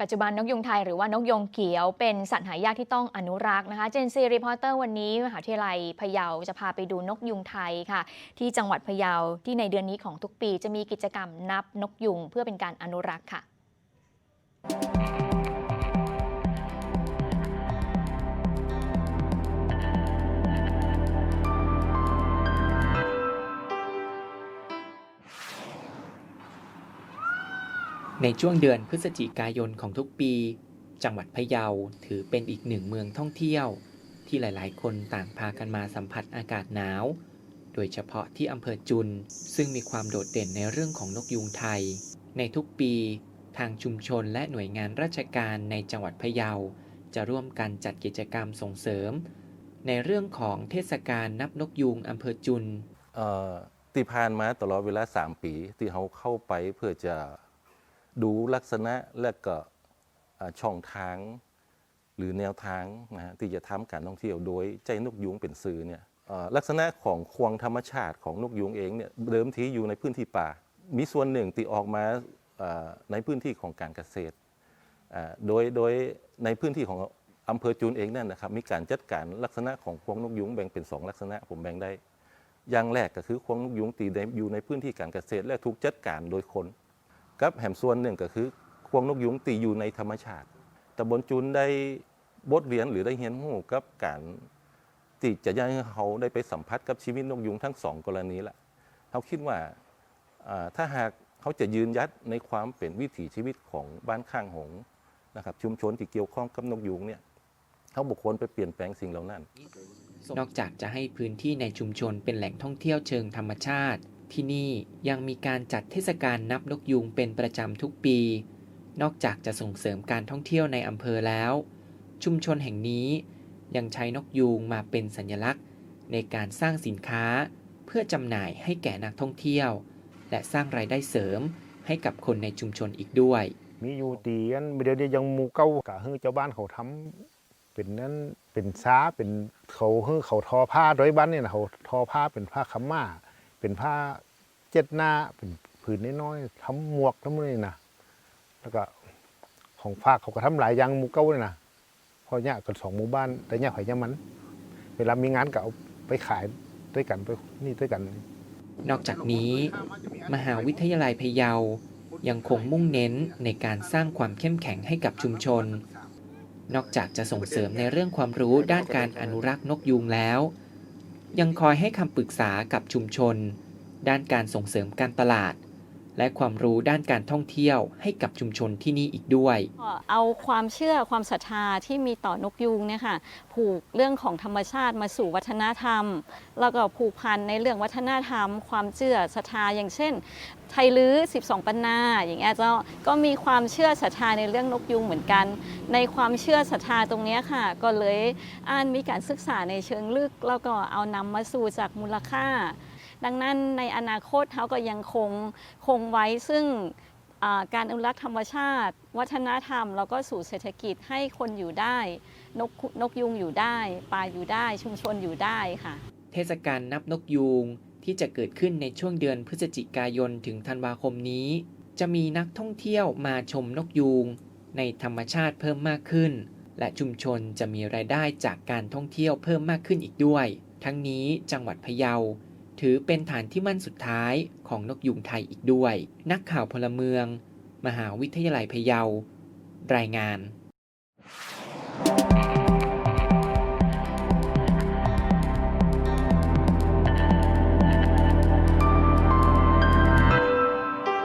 ปัจจุบันนกยุงไทยหรือว่านกยงเขียวเป็นสัตว์หายากที่ต้องอนุรักษ์นะคะเจนซีรีพอร์เตอร์วันนี้มหาวิทยาลัยพะเยาจะพาไปดูนกยุงไทยค่ะ ที่จังหวัดพะเยาที่ในเดือนนี้ของทุกปีจะมีกิจกรรมนับนกยุงเพื่อเป็นการอนุรักษ์ค่ะ ในช่วงเดือนพฤศจิกายนของทุกปี จังหวัดพะเยาถือเป็นอีกหนึ่งเมืองท่องเที่ยว ที่หลายๆ คนต่างพากันมาสัมผัสอากาศหนาว โดยเฉพาะที่อำเภอจุน ซึ่งมีความโดดเด่นในเรื่องของนกยูงไทย ในทุกปี ทางชุมชนและหน่วยงานราชการในจังหวัดพะเยา จะร่วมกันจัดกิจกรรมส่งเสริม ในเรื่องของเทศกาลนับนกยูงอำเภอจุนเอ่อที่ผ่านมาตลอดเวลา 3 ปี ที่เขาเข้าไปเพื่อจะ ดูลักษณะและก็ช่องทางหรือแนวทางนะฮะที่จะทำการท่องเที่ยวโดยใจนกยุงเป็นสื่อเนี่ยลักษณะของควงธรรมชาติของนกยุงเองเนี่ยเดิมทีอยู่ในพื้นที่ป่า มีส่วนหนึ่งที่ออกมาในพื้นที่ของการเกษตรโดยโดยในพื้นที่ของอำเภอจูนเองนั่นนะครับมีการจัดการลักษณะของควงนกยุงแบ่งเป็นสองลักษณะผมแบ่งได้ อย่างแรกก็คือควงนกยุงตีอยู่ในพื้นที่การเกษตรและถูกจัดการโดยคน กับแหมส่วนหนึ่งก็คือควงนกยุงตีอยู่ในธรรมชาติตำบลจุนได้บทเรียนหรือได้เรียนรู้กับการที่จะยังเขาได้ไปสัมผัสกับชีวิตนกยุงทั้งสองกรณีละเขาคิดว่าถ้าหากเขาจะยืนยัดในความเป็นวิถีชีวิตของบ้านข้างหงนะครับชุมชนที่เกี่ยวข้องกับนกยุงเนี่ยเขาบุคคลไปเปลี่ยนแปลงสิ่งเหล่านั้น นอกจากจะให้พื้นที่ในชุมชนเป็นแหล่งท่องเที่ยวเชิงธรรมชาติ ที่นี่ยังมีการจัดเทศกาลนับนกยูงเป็นประจำทุกปี นอกจากจะส่งเสริมการท่องเที่ยวในอำเภอแล้ว ชุมชนแห่งนี้ยังใช้นกยูงมาเป็นสัญลักษณ์ ในการสร้างสินค้าเพื่อจำหน่ายให้แก่นักท่องเที่ยว และสร้างรายได้เสริมให้กับคนในชุมชนอีกด้วย มีอยู่ตีอันเดี๋ยวนี้ยังมูเก่ากะเฮือเจ้าบ้านเขาทำเป็นนั้นเป็นซ้าเป็นเขาเฮือเขาทอผ้าโดยบ้านเนี่นะเขาทอผ้าเป็นผ้าขม่า เป็นผ้าเจ็ดหน้าเป็นผืนน้อยๆทำหมวกทำนี่นะแล้วก็ของฝากเขาก็ทำหลายอย่างหมูเก่าเลยนะเพอเนี่ยกันสองหมู่บ้านแต่เนี่ยไผ่ยมัน เวลามีงานก็เอาไปขายด้วยกันไปนี่ด้วยกัน นอกจากนี้ มหาวิทยาลัยพะเยายังคงมุ่งเน้นในการสร้างความเข้มแข็งให้กับชุมชน นอกจากจะส่งเสริมในเรื่องความรู้ด้านการอนุรักษ์นกยูงแล้ว ยังคอยให้คำปรึกษากับชุมชน ด้านการส่งเสริมการตลาด และความรู้ด้านการท่องเที่ยวให้กับชุมชนที่นี่อีกด้วย เอาความเชื่อความศรัทธาที่มีต่อนกยูงเนี่ยค่ะผูกเรื่องของธรรมชาติมาสู่วัฒนธรรม แล้วก็ผูกพันในเรื่องวัฒนธรรม ความเชื่อศรัทธาอย่างเช่น ไทยลื้อ 12 ปันนาอย่างเงี้ยเจ้าก็มีความเชื่อศรัทธาในเรื่องนกยูงเหมือนกัน ในความเชื่อศรัทธาตรงนี้ค่ะ ก็เลยอ่านมีการศึกษาในเชิงลึก แล้วก็เอานำมาสู่จากมูลค่า ดังนั้นในอนาคตเขาก็ยังคงคงไว้ซึ่งการอนุรักษ์ธรรมชาติ วัฒนธรรม แล้วก็สู่เศรษฐกิจให้คนอยู่ได้ นกนกยุงอยู่ได้ปลาอยู่ได้ชุมชนอยู่ได้ค่ะ เทศกาลนับนกยูงที่จะเกิดขึ้นในช่วงเดือนพฤศจิกายนถึงธันวาคมนี้ จะมีนักท่องเที่ยวมาชมนกยูงในธรรมชาติเพิ่มมากขึ้น และชุมชนจะมีรายได้จากการท่องเที่ยวเพิ่มมากขึ้นอีกด้วย ทั้งนี้จังหวัดพะเยา ถือเป็นฐานที่มั่นสุดท้ายของนกยูงไทยอีกด้วย นักข่าวพลเมือง มหาวิทยาลัยพะเยา รายงาน